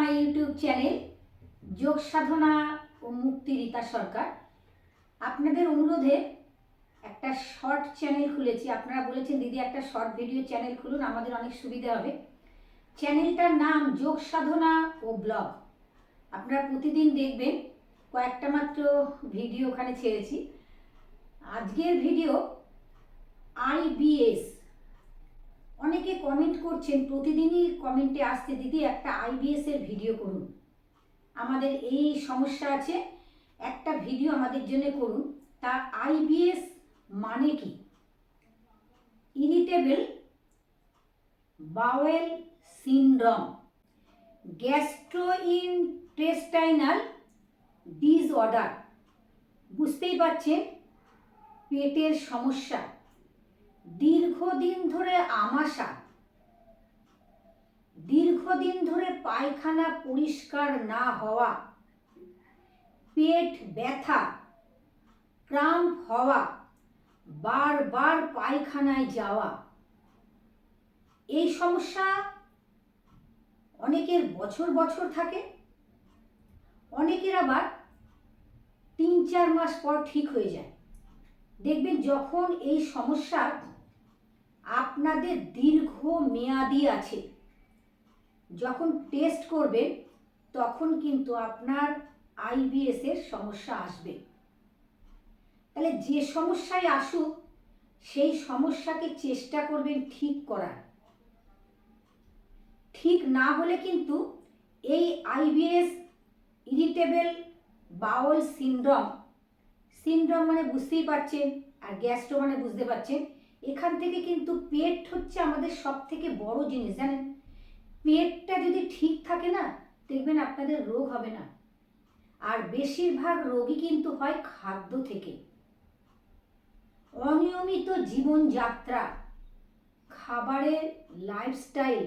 My YouTube channel যোগ সাধনা ও মুক্তি রীতা সরকার। আপনাদের অনুরোধে একটা শর্ট চ্যানেল খুলেছি। আপনারা বলেছেন, দিদি, একটা শর্ট ভিডিও চ্যানেল খুলুন, আমাদের অনেক সুবিধা হবে। চ্যানেলটার নাম যোগ সাধনা ও ব্লগ। আপনারা প্রতিদিন দেখবেন, কয়েকটা মাত্র ভিডিও ওখানে ছেড়েছি। আজকের ভিডিও আইবিএস অনেকে কমেন্ট করছেন, প্রতিদিনই কমেন্টে আসছে, দিদি, একটা আইবিএস এর ভিডিও করুন। আমাদের এই সমস্যা আছে, একটা ভিডিও আমাদের জন্য করুন। তা আইবিএস মানে কি? Irritable bowel syndrome gastrointestinal disorder বুঝতেই পারছেন? পেটের সমস্যা। দীর্ঘদিন ধরে আমাশা। দীর্ঘদিন ধরে পায়খানা পরিষ্কার না হওয়া, পেট ব্যথা, ক্রাম্প হওয়া, বারবার পায়খানায় যাওয়া। এই সমস্যা অনেকের বছর বছর থাকে, অনেকের আবার তিন চার মাস পর ঠিক হয়ে যায়। দেখবেন যখন এই সমস্যা আপনাদের দীর্ঘ মেয়াদি আছে। যখন টেস্ট করবেন, তখন কিন্তু আপনার আইবিএস এর সমস্যা আসবে। তাহলে যে সমস্যায় আসুক, সেই সমস্যাকে চেষ্টা করবেন ঠিক করার। ঠিক না হলে কিন্তু এই IBS irritable bowel syndrome syndrome মানে বুঝতেই পারছেন আর গ্যাস্ট্রো মানে বুঝতে পারছেন এখান থেকে কিন্তু পেট হচ্ছে আমাদের সব থেকে বড় জিনিস, জানেন? পেটটা যদি ঠিক থাকে না, দেখবেন আপনাদের রোগ হবে না। আর বেশিরভাগ রোগী কিন্তু হয় খাদ্য থেকে। অনিয়মিত জীবনযাত্রা, খাবারের লাইফস্টাইল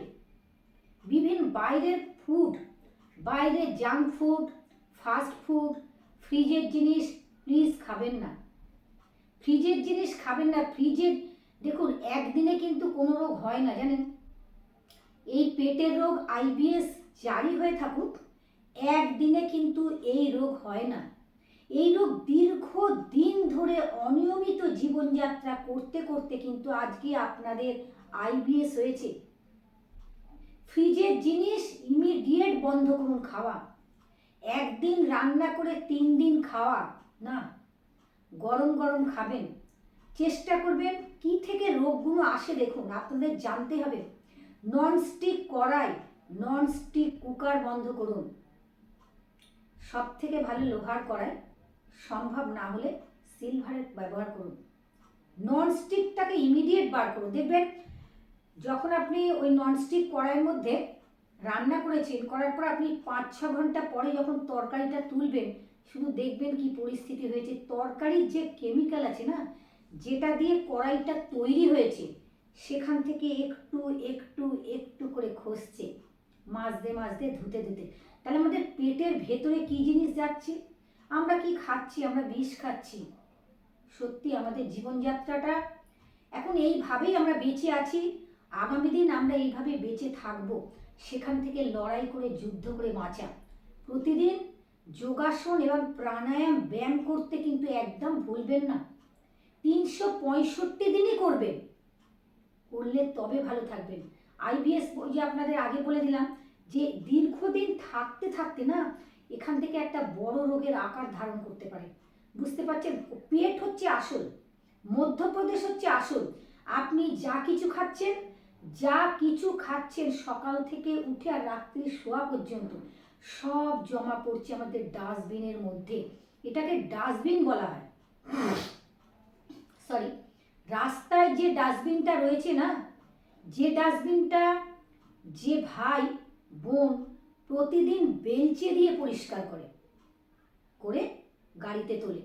বিভিন্ন বাইরের ফুড বাইরের জাঙ্ক ফুড ফাস্ট ফুড ফ্রিজের জিনিস প্লিজ খাবেন না। ফ্রিজের জিনিস খাবেন না ফ্রিজের দেখুন, একদিনে কিন্তু কোনো রোগ হয় না, জানেন? এই পেটের রোগ আইবিএস জারি হয়ে থাকুক, একদিনে কিন্তু এই রোগ হয় না। এই রোগ দীর্ঘ দিন ধরে অনিয়মিত জীবনযাত্রা করতে করতে কিন্তু আজকে আপনাদের আইবিএস হয়েছে। ফ্রিজের জিনিস, ইমিডিয়েট বন্ধ করুন খাওয়া। একদিন রান্না করে তিন দিন খাওয়া, না? গরম গরম খাবেন। চেষ্টা করবেন কি থেকে রোগগুলো আসে দেখুন, আপনাদের জানতে হবে। ননস্টিক কড়াই ননস্টিক কুকার বন্ধ করুন। সব থেকে ভালো লোহার কড়াই সম্ভব না হলে সিলভারের ব্যবহার করুন। ননস্টিকটাকে ইমিডিয়েট বার করুন। দেখবেন, যখন আপনি ওই ননস্টিক কড়াইয়ের মধ্যে রান্না করেছেন, করার পর আপনি পাঁচ ছ ঘণ্টা পরে যখন তরকারিটা তুলবেন, শুধু দেখবেন কি পরিস্থিতি হয়েছে। তরকারির যে কেমিক্যাল আছে না যেটা দিয়ে কড়াইটা তৈরি হয়েছে, সেখান থেকে একটু একটু একটু করে খসছে মাজতে মাজতে, ধুতে ধুতে। তাহলে আমাদের পেটের ভেতরে কি জিনিস যাচ্ছে? আমরা কি খাচ্ছি? আমরা বিষ খাচ্ছি। সত্যি আমাদের জীবনযাত্রাটা এখন এইভাবেই আমরা বেঁচে আছি। আগামী দিন আমরা এইভাবে বেঁচে থাকব, সেখান থেকে লড়াই করে, যুদ্ধ করে বাঁচা। প্রতিদিন যোগাসন এবং প্রাণায়াম ব্যায়াম করতে কিন্তু একদম ভুলবেন না। তিনশো পঁয়ষট্টি দিনই করবেন করলে তবে ভালো থাকবেন। আইবিএস যে আপনাদের আগে বলে দিলাম, যে দীর্ঘদিন থাকতে থাকতে না, এখান থেকে একটা বড় রোগের আকার ধারণ করতে পারে। বুঝতে পারছেন? পেট হচ্ছে আসল, মধ্যপ্রদেশ হচ্ছে আসল। আপনি যা কিছু খাচ্ছেন, যা কিছু খাচ্ছেন সকাল থেকে উঠে আর রাত্রি শোয়া পর্যন্ত, সব জমা পড়ছে আমাদের ডাস্টবিনের মধ্যে। এটাকে ডাস্টবিন বলা হয়। সরি রাস্তায় যে ডাস্টবিনটা রয়েছে না, যে ডাস্টবিনটা যে ভাই, বোন প্রতিদিন বেঞ্চে দিয়ে পরিষ্কার করে করে গাড়িতে তোলে।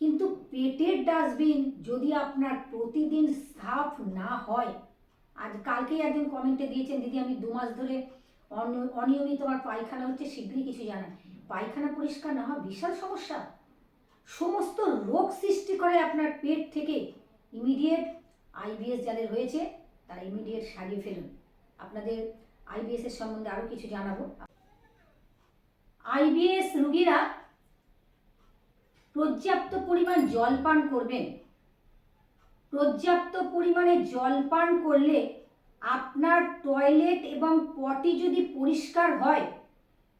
কিন্তু পেটের ডাস্টবিন যদি আপনার প্রতিদিন সাফ না হয়, আজ কালকেই একজন কমেন্টে দিয়েছেন, দিদি, আমি দু মাস ধরে অনিয়মিত আমার পায়খানা হচ্ছে শীঘ্রই কিছু জানান। পায়খানা পরিষ্কার না হওয়া বিশাল সমস্যা। সমস্ত রোগ সৃষ্টি করে আপনার পেট থেকে ইমিডিয়েট আইবিএস যাদের হয়েছে, তারা ইমিডিয়েট সারিয়ে ফেলুন। আপনাদের আইবিএস এর সম্বন্ধে আরও কিছু জানাব। আইবিএস রুগীরা পর্যাপ্ত পরিমাণ জল পান করবেন। পর্যাপ্ত পরিমাণে জল পান করলে আপনার টয়লেট এবং পটি যদি পরিষ্কার হয়,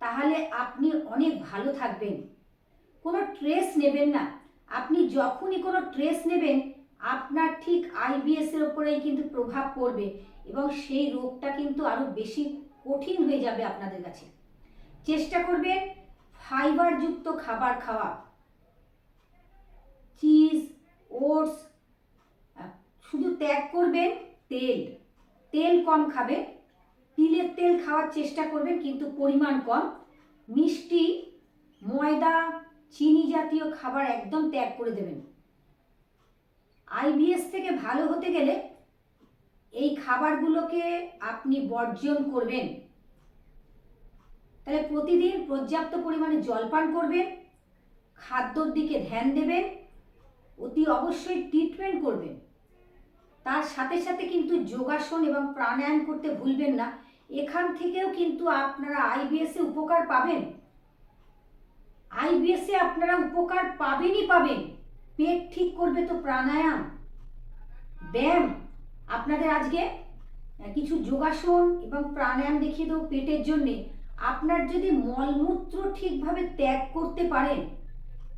তাহলে আপনি অনেক ভালো থাকবেন। কোনো ট্রেস নেবেন না। আপনি যখনই কোনো ট্রেস নেবেন, আপনার ঠিক আইবিএস এর ওপরেই কিন্তু প্রভাব পড়বে এবং সেই রোগটা কিন্তু আরও বেশি কঠিন হয়ে যাবে আপনাদের কাছে। চেষ্টা করবেন ফাইবারযুক্ত খাবার খাওয়া। চিজ, ওটস শুধু ত্যাগ করবেন তেল। তেল কম খাবেন। তিলের তেল খাওয়ার চেষ্টা করবেন, কিন্তু পরিমাণ কম। মিষ্টি, ময়দা চিনি জাতীয় খাবার একদম ত্যাগ করে দেবেন। আইবিএস থেকে ভালো হতে গেলে এই খাবারগুলোকে আপনি বর্জন করবেন। তাহলে প্রতিদিন পর্যাপ্ত পরিমাণে জলপান করবেন, খাদ্যর দিকে ধ্যান দেবেন, অতি অবশ্যই ট্রিটমেন্ট করবেন। তার সাথে সাথে কিন্তু যোগাসন এবং প্রাণায়াম করতে ভুলবেন না। এখান থেকেও কিন্তু আপনারা আইবিএসে উপকার পাবেন। আইবিএসে আপনারা উপকার পাবেনই পাবেন। পেট ঠিক করবে তো প্রাণায়াম। ব্যায়াম। আপনাদের আজকে কিছু যোগাসন এবং প্রাণায়াম দেখিয়ে দেবো পেটের জন্যে। আপনার যদি মলমূত্র ঠিকভাবে ত্যাগ করতে পারেন,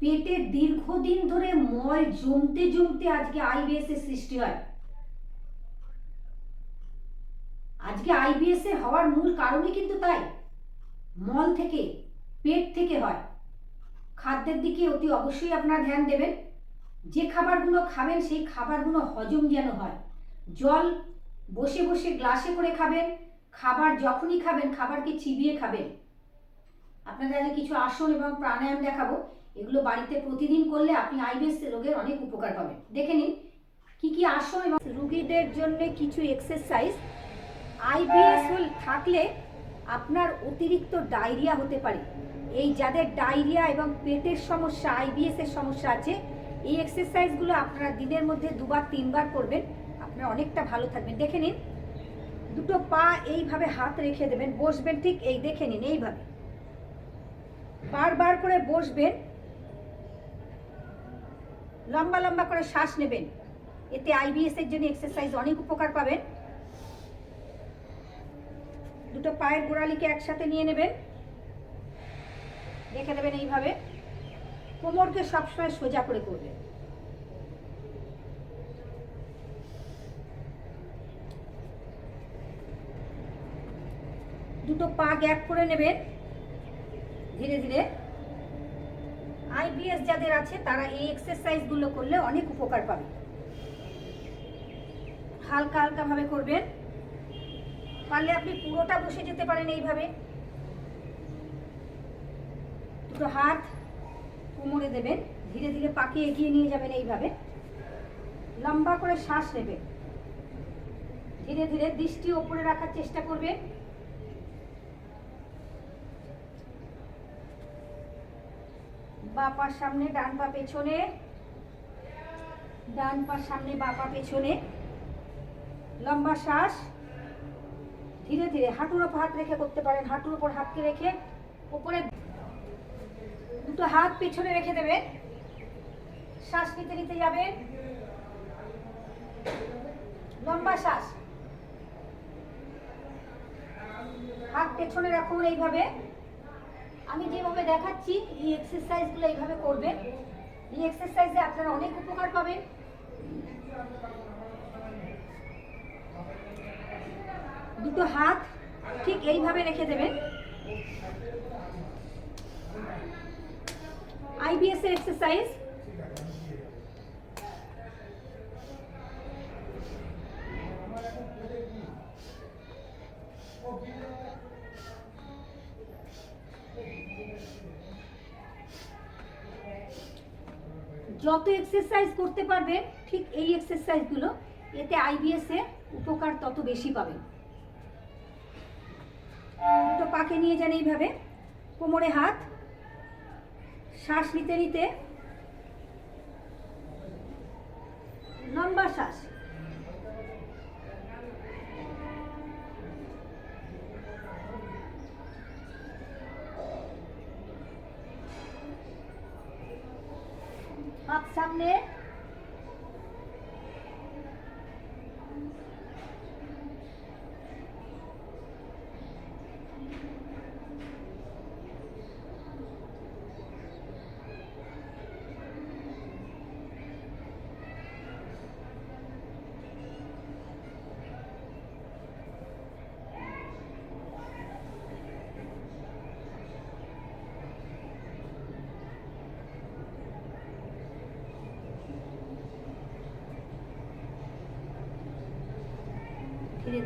পেটে দীর্ঘদিন ধরে মল জমতে জমতে আজকে আইবিএস এর সৃষ্টি হয়। আজকে আইবিএস এর হওয়ার মূল কারণই কিন্তু তাই। মল থেকে, পেট থেকে হয়। খাদ্যের দিকে অতি অবশ্যই আপনারা ধ্যান দেবেন। যে খাবারগুলো খাবেন, সেই খাবারগুলো হজম যেন হয়। জল বসে বসে গ্লাসে করে খাবেন, খাবার যখনই খাবেন, খাবারকে চিবিয়ে খাবেন। আপনাদের আগে কিছু আসন এবং প্রাণায়াম দেখাবো। এগুলো বাড়িতে প্রতিদিন করলে আপনি আইবিএস রোগের অনেক উপকার পাবেন। দেখে নিন, কি কি আসন এবং রুগীদের জন্য কিছু এক্সারসাইজ আইবিএস থাকলে আপনার অতিরিক্ত ডায়রিয়া হতে পারে। এই যাদের ডায়রিয়া এবং পেটের সমস্যা আইবিএস এর সমস্যা আছে, এই এক্সারসাইজগুলো আপনারা দিনের মধ্যে দুবার, তিনবার করবেন। আপনারা অনেকটা ভালো থাকবেন। দেখে নিন, দুটো পা এইভাবে হাত রেখে দেবেন। বসবেন ঠিক এই, দেখে নিন এইভাবে। বারবার করে বসবেন। লম্বা লম্বা করে শ্বাস নেবেন। এতে আইবিএস এর জন্য এক্সারসাইজ অনেক উপকার পাবেন। দুটো পায়ের গোড়ালিকে একসাথে নিয়ে নেবেন। রেখে দেবেন এইভাবে। কোমরকে সবসময় সোজা করে করবেন দুটো পা গ্যাপ করে নেবেন। ধীরে ধীরে। আইবিএস যাদের আছে, তারা এই এক্সারসাইজগুলো করলে অনেক উপকার পাবে। হালকা হালকা ভাবে করবেন। পারলে আপনি পুরোটা বসে যেতে পারেন এইভাবে। দুটো হাত কোমরে দেবেন, ধীরে ধীরে পাকে এগিয়ে নিয়ে যাবেন এইভাবে। লম্বা করে শ্বাস নেবেন। ধীরে ধীরে দৃষ্টি ওপরে রাখার চেষ্টা করবে বা পার সামনে, ডান পা পেছনে। ডান পা সামনে, বা পা পেছনে। লম্বা শ্বাস। ধীরে ধীরে হাঁটুর ওপর হাত রেখে করতে পারেন। হাঁটুর ওপর হাতকে রেখে উপরে দুটো হাত পেছনে রেখে দেবেন শ্বাস নিতে নিতে যাবেন লম্বা শ্বাস। হাত পেছনে রাখুন এইভাবে। আমি যেভাবে দেখাচ্ছি, এই এক্সারসাইজগুলো এইভাবে করবেন। এই এক্সারসাইজে আপনারা অনেক উপকার পাবেন। দুটো হাত ঠিক এইভাবে রেখে দেবেন। এর যত এক্সারসাইজ করতে পারবেন ঠিক এই এক্সারসাইজগুলো এতে আইবিএস এর উপকার তত বেশি পাবেন দুটো পাকে নিয়ে যান এইভাবে। কোমরে হাত, শ্বাস নিতে নিতে লম্বা শ্বাস সামনে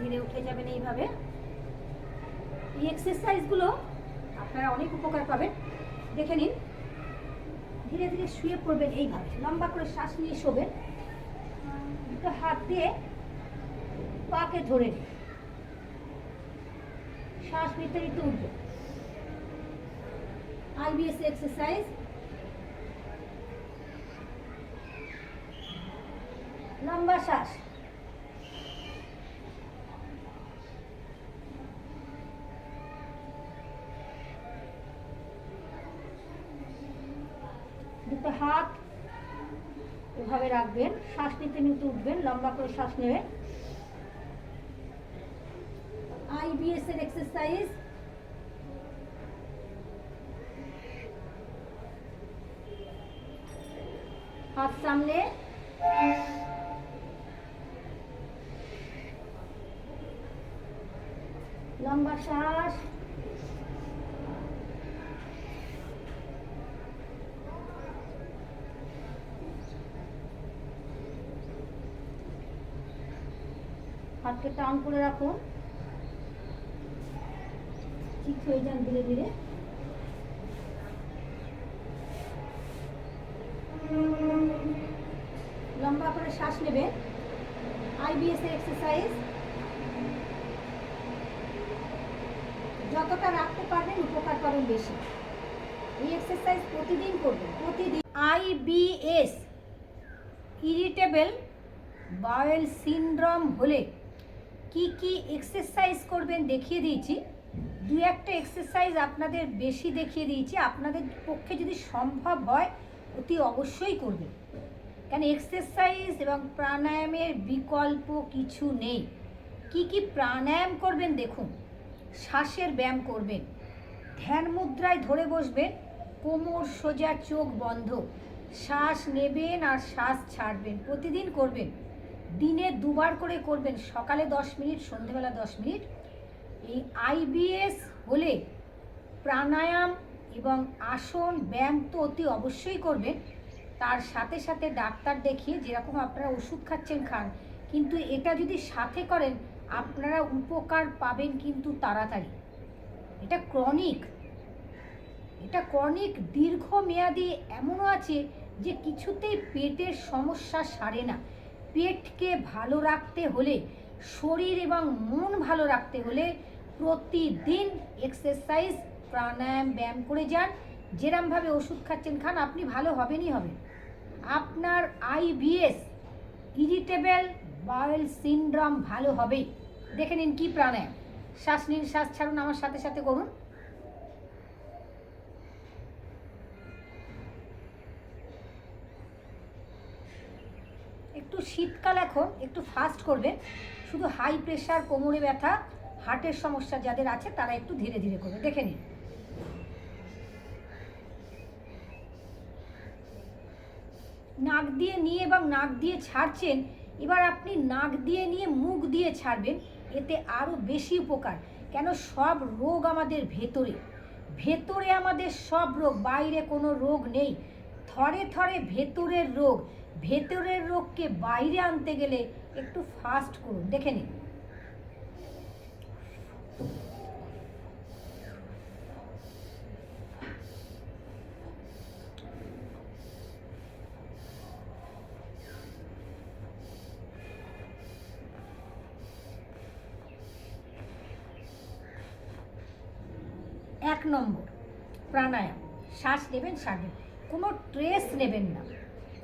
ধীরে উঠে যাবেন এইভাবে। এই এক্সারসাইজগুলো আপনারা অনেক উপকার পাবেন। দেখে নিন। ধীরে ধীরে শুয়ে পড়বেন এইভাবে। লম্বা করে শ্বাস নিয়ে শোবেন। দুটো হাত দিয়ে পাকে ধরে নিন। শ্বাস নিতে নিতে উঠবে আইবিএস এক্সারসাইজ লম্বা শ্বাস দুটো হাত এভাবে রাখবেন নিতে নিতে উঠবেন লম্বা করে শ্বাস নেবেন। আইবিএস এর এক্সারসাইজ হাত সামনে। লম্বা শ্বাস। হাতকে টান করে রাখুন ঠিক হয়ে যান ধীরে ধীরে। লম্বা করে শ্বাস নেবে। আইবিএস এর এক্সারসাইজ যতটা রাখতে পারবেন, উপকার পাবেন বেশি। এই এক্সারসাইজ প্রতিদিন করবেন, প্রতিদিন। আইবিএস ইরিটেবল বাওয়েল সিনড্রোম হলে কি কি এক্সারসাইজ করবেন দেখিয়ে দিয়েছি। দু একটা এক্সারসাইজ আপনাদের বেশি দেখিয়ে দিয়েছি। আপনাদের পক্ষে যদি সম্ভব হয়, অতি অবশ্যই করবেন। কেন এক্সারসাইজ এবং প্রাণায়ামের বিকল্প কিছু নেই। কি কি প্রাণায়াম করবেন দেখুন। শ্বাসের ব্যায়াম করবেন। ধ্যান মুদ্রায় ধরে বসবেন। কোমর, সোজা চোখ বন্ধ। শ্বাস নেবেন আর শ্বাস ছাড়বেন। প্রতিদিন করবেন। দিনে দুবার করে করবেন। সকালে দশ মিনিট, সন্ধেবেলা দশ মিনিট। এই আইবিএস হলে প্রাণায়াম এবং আসন, ব্যায়াম তো অতি অবশ্যই করবেন। তার সাথে সাথে ডাক্তার দেখিয়ে যেরকম আপনারা ওষুধ খাচ্ছেন, খান। কিন্তু এটা যদি সাথে করেন, আপনারা উপকার পাবেন কিন্তু তাড়াতাড়ি। এটা ক্রনিক। এটা ক্রনিক দীর্ঘমেয়াদী এমনও আছে যে কিছুতেই পেটের সমস্যা সারে না। পেটকে ভালো রাখতে হলে, শরীর এবং মন ভালো রাখতে হলে প্রতিদিন এক্সারসাইজ প্রাণায়াম, ব্যায়াম করে যান। যেরমভাবে ওষুধ খাচ্ছেন, খান, আপনি ভালো হবেনই হবেন। আপনার আইবিএস ইরিটেবল বাউল সিনড্রোম ভালো হবেই দেখে নিন কী প্রাণায়াম। শ্বাস নিন, শ্বাস ছাড়ুন, আমার সাথে সাথে করুন। একটু শীতকাল এখন, একটু ফাস্ট করবেন শুধু হাই প্রেশার কোমরে ব্যথা হার্টের সমস্যা যাদের আছে, তারা একটু ধীরে ধীরে করবে। দেখে নিন। নাক দিয়ে নিয়ে এবং নাক দিয়ে ছাড়ছেন, এবার আপনি নাক দিয়ে নিয়ে মুখ দিয়ে ছাড়বেন, এতে আরও বেশি উপকার। কেন? সব রোগ আমাদের ভেতরে। ভেতরে আমাদের সব রোগ, বাইরে কোনো রোগ নেই। থরে থরে ভেতরের রোগ। ভেতরের রোগকে বাইরে আনতে গেলে একটু ফাস্ট করুন, দেখে নিন। এক নম্বর, প্রাণায়াম। শ্বাস নেবেন ছাড়বেন কোনো ট্রেস নেবেন না।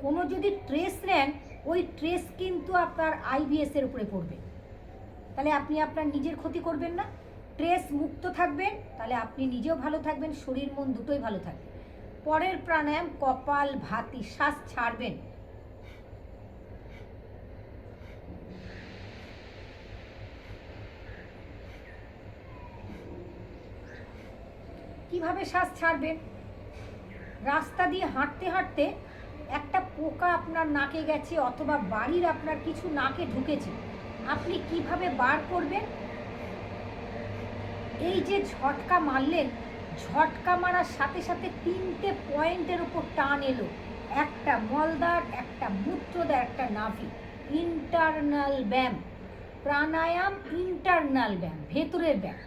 কোনো যদি ট্রেস নেন, ওই ট্রেস কিন্তু আপনার আইবিএসের উপরে পড়বে। তাহলে আপনি আপনার নিজের ক্ষতি করবেন না। ট্রেস মুক্ত থাকবেন, তাহলে আপনি নিজেও ভালো থাকবেন, শরীর, মন দুটোই ভালো থাকবে। পরের প্রাণায়াম, কপাল, ভাতি, শ্বাস ছাড়বেন। কীভাবে শ্বাস ছাড়বেন? রাস্তা দিয়ে হাঁটতে হাঁটতে একটা পোকা আপনার নাকে গেছে অথবা বাড়ির আপনার কিছু নাকে ঢুকেছে, আপনি কীভাবে বার করবেন? এই যে ঝটকা মারলেন, ঝটকা মারার সাথে সাথে তিনটে পয়েন্টের উপর টান এলো। একটা মলদার একটা মূত্রদার একটা নাভি ইন্টারনাল ব্যায়াম। প্রাণায়াম, ইন্টারনাল ব্যায়াম, ভেতরের ব্যায়াম।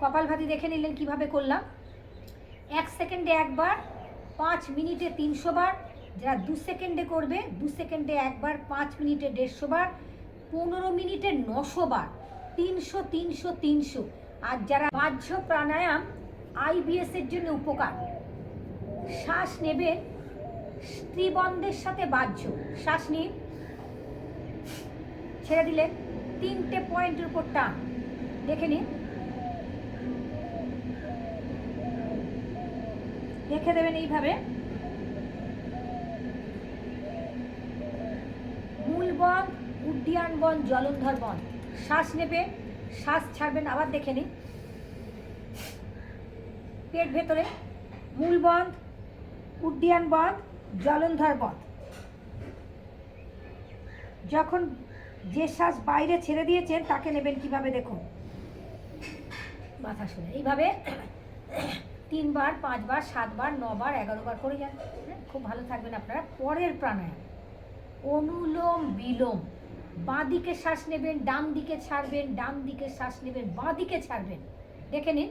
কপালভাতি দেখে নিলেন কীভাবে করলাম? এক সেকেন্ডে একবার, পাঁচ মিনিটে তিনশো বার, যারা দু সেকেন্ডে করবে, দু সেকেন্ডে একবার, পাঁচ মিনিটে দেড়শো বার, পনেরো মিনিটে নশো বার, তিনশো তিনশো তিনশো। আর যারা বাহ্য প্রাণায়াম আইবিএস এর জন্য উপকার, শ্বাস নেবে স্ত্রীবন্ধের সাথে বাহ্য। শ্বাস নিন। ছেড়ে দিলেন তিনটে পয়েন্টের উপর টান। দেখে নিন। রেখে দেবেন এইভাবে। মূল বন উড্ডিয়ান বন জলন্ধর বন। শ্বাস নেবে, শ্বাস ছাড়বেন, আবার দেখে নিন। পেট ভেতরে মূল বন্ধ উড্ডিয়ান বন্ধ জলন্ধর বন্ধ যখন যে শ্বাস বাইরে ছেড়ে দিয়েছেন, তাকে নেবেন কীভাবে দেখুন? মাথা শুনে এইভাবে তিনবার, পাঁচবার, সাতবার, নবার, এগারোবার করে যান। হ্যাঁ খুব ভালো থাকবেন আপনারা। পরের প্রাণায়াম। অনুলোম বিলোম। বাঁ দিকে শ্বাস নেবেন, ডান দিকে ছাড়বেন, ডান দিকে শ্বাস নেবেন, বাঁ দিকে ছাড়বেন। দেখে নিন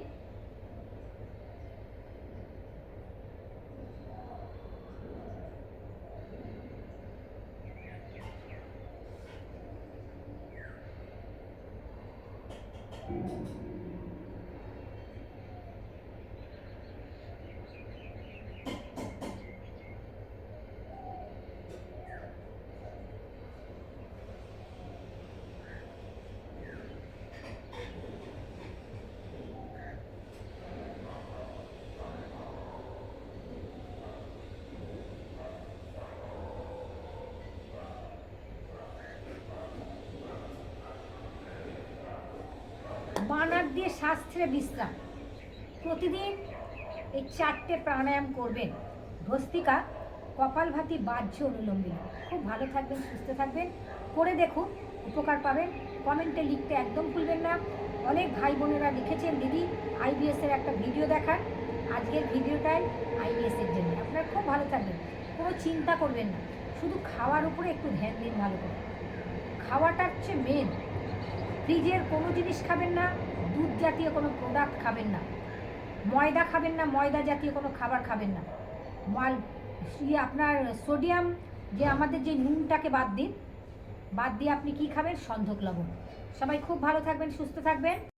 বানার দিয়ে শ্বাস ছেড়ে বিশ্রাম। প্রতিদিন এই চারটে প্রাণায়াম করবেন। ভস্তিকা, কপালভাতি, বাহ্য অনুলোম বিলোম খুব ভালো থাকবেন, সুস্থ থাকবেন। করে দেখুন, উপকার পাবেন। কমেন্টে লিখতে একদম ভুলবেন না। অনেক ভাই বোনেরা লিখেছেন, দিদি আইবিএস এর একটা ভিডিও দেখান। আজকের ভিডিওটাই আইবিএস এর জন্য। আপনারা খুব ভালো থাকবেন। কোনো চিন্তা করবেন না। শুধু খাওয়ার উপরে একটু ধ্যান দিন ভালো করে। খাওয়াটা হচ্ছে মেন ফ্রিজের কোনো জিনিস খাবেন না। জাতীয় কোনো প্রোডাক্ট খাবেন না। ময়দা খাবেন না, ময়দা জাতীয় কোনো খাবার খাবেন না। মাল ইয়ে আপনার সোডিয়াম যে আমাদের যে নুনটাকে বাদ দিন, বাদ দিয়ে আপনি কি খাবেন? সন্ধক লবণ। সবাই খুব ভালো থাকবেন, সুস্থ থাকবেন।